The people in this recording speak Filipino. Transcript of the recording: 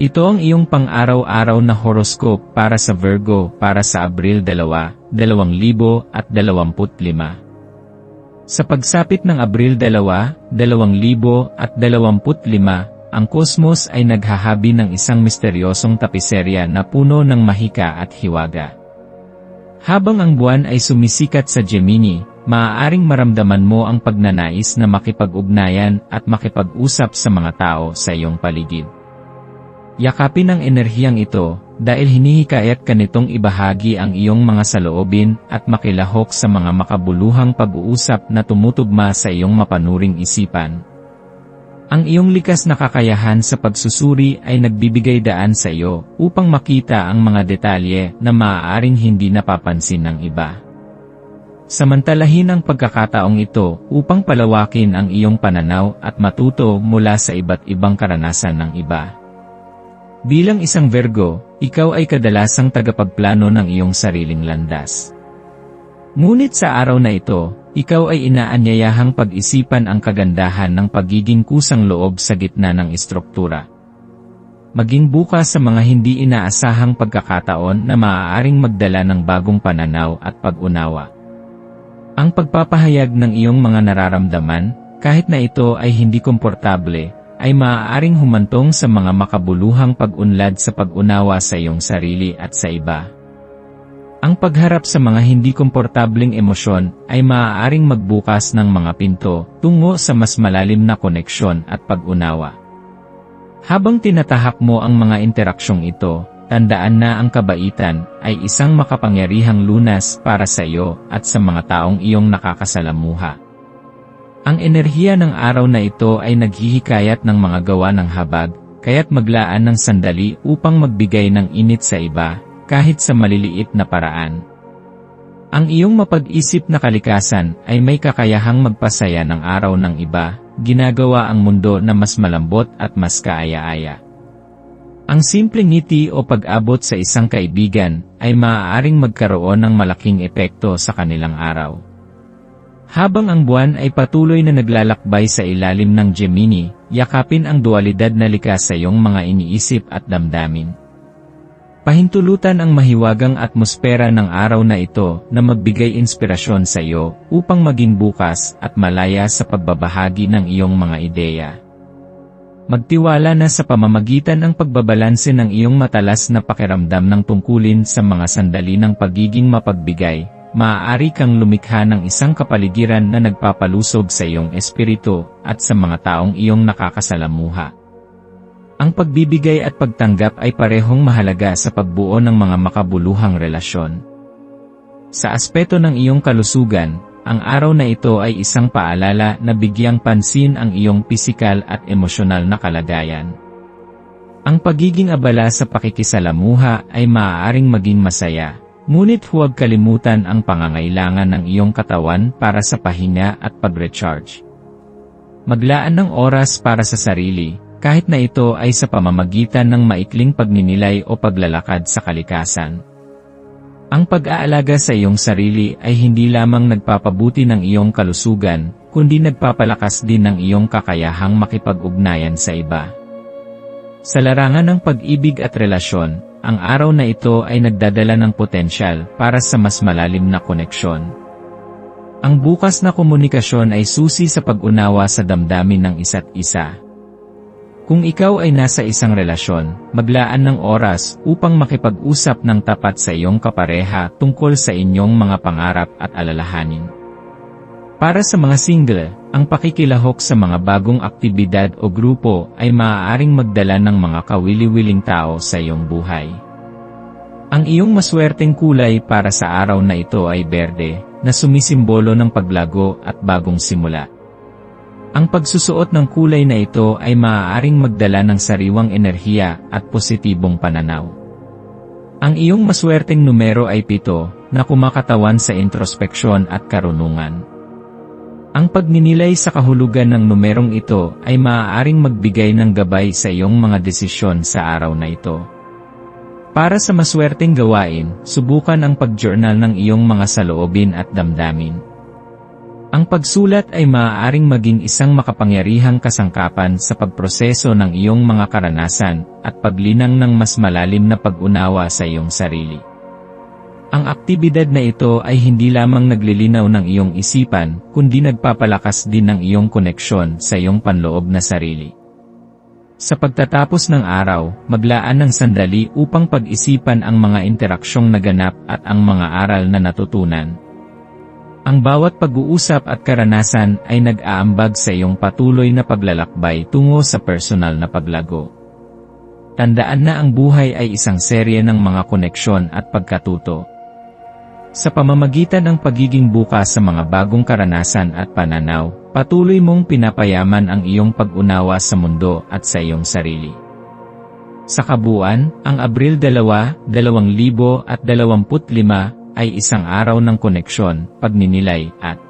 Ito ang iyong pang-araw-araw na horoscope para sa Virgo para sa Abril 2, 2025. Sa pagsapit ng Abril 2, 2025, ang kosmos ay naghahabi ng isang misteryosong tapiserya na puno ng mahika at hiwaga. Habang ang buwan ay sumisikat sa Gemini, maaaring maramdaman mo ang pagnanais na makipag-ugnayan at makipag-usap sa mga tao sa iyong paligid. Yakapin ang enerhiyang ito, dahil hinihikayat ka nitong ibahagi ang iyong mga saloobin at makilahok sa mga makabuluhang pag-uusap na tumutugma sa iyong mapanuring isipan. Ang iyong likas na kakayahan sa pagsusuri ay nagbibigay daan sa iyo upang makita ang mga detalye na maaaring hindi napapansin ng iba. Samantalahin ang pagkakataong ito upang palawakin ang iyong pananaw at matuto mula sa iba't ibang karanasan ng iba. Bilang isang Virgo, ikaw ay kadalasang tagapagplano ng iyong sariling landas. Ngunit sa araw na ito, ikaw ay inaanyayahang pag-isipan ang kagandahan ng pagiging kusang loob sa gitna ng istruktura. Maging bukas sa mga hindi inaasahang pagkakataon na maaaring magdala ng bagong pananaw at pag-unawa. Ang pagpapahayag ng iyong mga nararamdaman, kahit na ito ay hindi komportable, ay maaaring humantong sa mga makabuluhang pag-unlad sa pag-unawa sa iyong sarili at sa iba. Ang pagharap sa mga hindi komportableng emosyon ay maaaring magbukas ng mga pinto tungo sa mas malalim na koneksyon at pag-unawa. Habang tinatahak mo ang mga interaksyong ito, tandaan na ang kabaitan ay isang makapangyarihang lunas para sa iyo at sa mga taong iyong nakakasalamuha. Ang enerhiya ng araw na ito ay naghihikayat ng mga gawa ng habag, kaya't maglaan ng sandali upang magbigay ng init sa iba, kahit sa maliliit na paraan. Ang iyong mapag-isip na kalikasan ay may kakayahang magpasaya ng araw ng iba, ginagawa ang mundo na mas malambot at mas kaaya-aya. Ang simpleng ngiti o pag-abot sa isang kaibigan ay maaaring magkaroon ng malaking epekto sa kanilang araw. Habang ang buwan ay patuloy na naglalakbay sa ilalim ng Gemini, yakapin ang dualidad na likas sa iyong mga iniisip at damdamin. Pahintulutan ang mahiwagang atmosfera ng araw na ito na magbigay inspirasyon sa iyo upang maging bukas at malaya sa pagbabahagi ng iyong mga ideya. Magtiwala na sa pamamagitan ng pagbabalanse ng iyong matalas na pakiramdam ng tungkulin sa mga sandali ng pagiging mapagbigay, maaari kang lumikha ng isang kapaligiran na nagpapalusog sa iyong espiritu at sa mga taong iyong nakakasalamuha. Ang pagbibigay at pagtanggap ay parehong mahalaga sa pagbuo ng mga makabuluhang relasyon. Sa aspeto ng iyong kalusugan, ang araw na ito ay isang paalala na bigyang pansin ang iyong pisikal at emosyonal na kalagayan. Ang pagiging abala sa pakikisalamuha ay maaaring maging masaya, Ngunit huwag kalimutan ang pangangailangan ng iyong katawan para sa pahinga at pag-recharge. Maglaan ng oras para sa sarili, kahit na ito ay sa pamamagitan ng maikling pagninilay o paglalakad sa kalikasan. Ang pag-aalaga sa iyong sarili ay hindi lamang nagpapabuti ng iyong kalusugan, kundi nagpapalakas din ng iyong kakayahang makipag-ugnayan sa iba. Sa larangan ng pag-ibig at relasyon, ang araw na ito ay nagdadala ng potensyal para sa mas malalim na koneksyon. Ang bukas na komunikasyon ay susi sa pag-unawa sa damdamin ng isa't isa. Kung ikaw ay nasa isang relasyon, maglaan ng oras upang makipag-usap ng tapat sa iyong kapareha tungkol sa inyong mga pangarap at alalahanin. Para sa mga single, ang pakikilahok sa mga bagong aktibidad o grupo ay maaaring magdala ng mga kawili-wiling tao sa iyong buhay. Ang iyong maswerteng kulay para sa araw na ito ay berde, na sumisimbolo ng paglago at bagong simula. Ang pagsusuot ng kulay na ito ay maaaring magdala ng sariwang enerhiya at positibong pananaw. Ang iyong maswerteng numero ay pito, na kumakatawan sa introspeksyon at karunungan. Ang pagninilay sa kahulugan ng numerong ito ay maaaring magbigay ng gabay sa iyong mga desisyon sa araw na ito. Para sa maswerteng gawain, subukan ang pag-journal ng iyong mga saloobin at damdamin. Ang pagsulat ay maaaring maging isang makapangyarihang kasangkapan sa pagproseso ng iyong mga karanasan at paglinang ng mas malalim na pag-unawa sa iyong sarili. Ang aktibidad na ito ay hindi lamang naglilinaw ng iyong isipan, kundi nagpapalakas din ng iyong koneksyon sa iyong panloob na sarili. Sa pagtatapos ng araw, maglaan ng sandali upang pag-isipan ang mga interaksyong naganap at ang mga aral na natutunan. Ang bawat pag-uusap at karanasan ay nag-aambag sa iyong patuloy na paglalakbay tungo sa personal na paglago. Tandaan na ang buhay ay isang serye ng mga koneksyon at pagkatuto. Sa pamamagitan ng pagiging bukas sa mga bagong karanasan at pananaw, patuloy mong pinapayaman ang iyong pag-unawa sa mundo at sa iyong sarili. Sa kabuuan, ang Abril 2, 2025 ay isang araw ng koneksyon, pagninilay, at